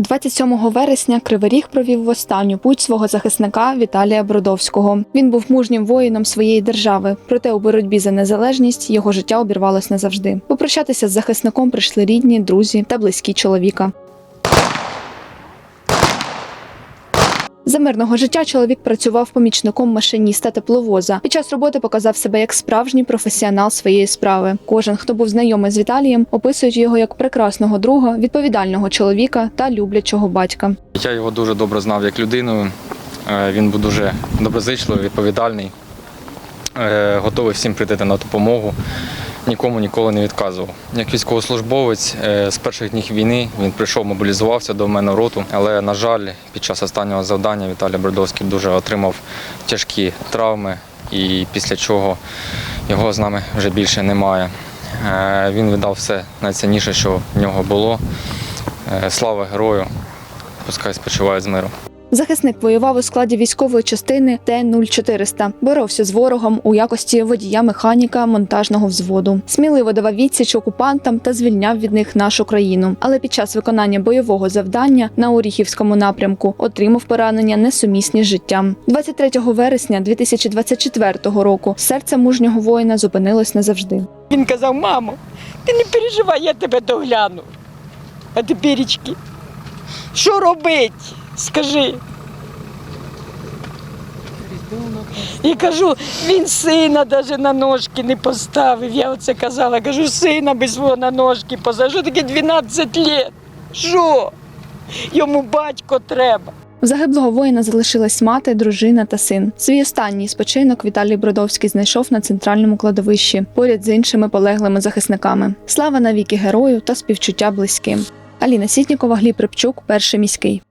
27 вересня Кривий Ріг провів в останню путь свого захисника Віталія Бродовського. Він був мужнім воїном своєї держави, проте у боротьбі за незалежність його життя обірвалось назавжди. Попрощатися з захисником прийшли рідні, друзі та близькі чоловіка. За мирного життя чоловік працював помічником машиніста тепловоза. Під час роботи показав себе як справжній професіонал своєї справи. Кожен, хто був знайомий з Віталієм, описують його як прекрасного друга, відповідального чоловіка та люблячого батька. Я його дуже добре знав як людину. Е, Він був дуже доброзичливий, відповідальний, е, готовий всім прийти на допомогу. Нікому ніколи не відказував. Як військовослужбовець е, з перших днів війни він прийшов, мобілізувався до мене в роту. Але, на жаль, під час останнього завдання Віталій Бродовський дуже отримав тяжкі травми, і після чого його з нами вже більше немає. Е, Він віддав все найцінніше, що в нього було. Е, Слава герою! Пускай спочиває з миром. Захисник воював у складі військової частини Т-0400. Боровся з ворогом у якості водія-механіка монтажного взводу. Сміливо давав відсіч окупантам та звільняв від них нашу країну. Але під час виконання бойового завдання на Оріхівському напрямку отримав поранення несумісні з життям. 23 вересня 2024 року серце мужнього воїна зупинилось назавжди. Він казав, мамо, ти не переживай, я тебе догляну. А теперечки, що робить? Скажи. І кажу, він сина навіть на ножки не поставив. Я оце казала, кажу, сина без свого на ножки поставив. Що таке 12 років? Що? Йому батько треба. У загиблого воїна залишилась мати, дружина та син. Свій останній спочинок Віталій Бродовський знайшов на центральному кладовищі поряд з іншими полеглими захисниками. Слава навіки герою та співчуття близьким. Аліна Сітнікова, Гліб Рибчук, перший міський.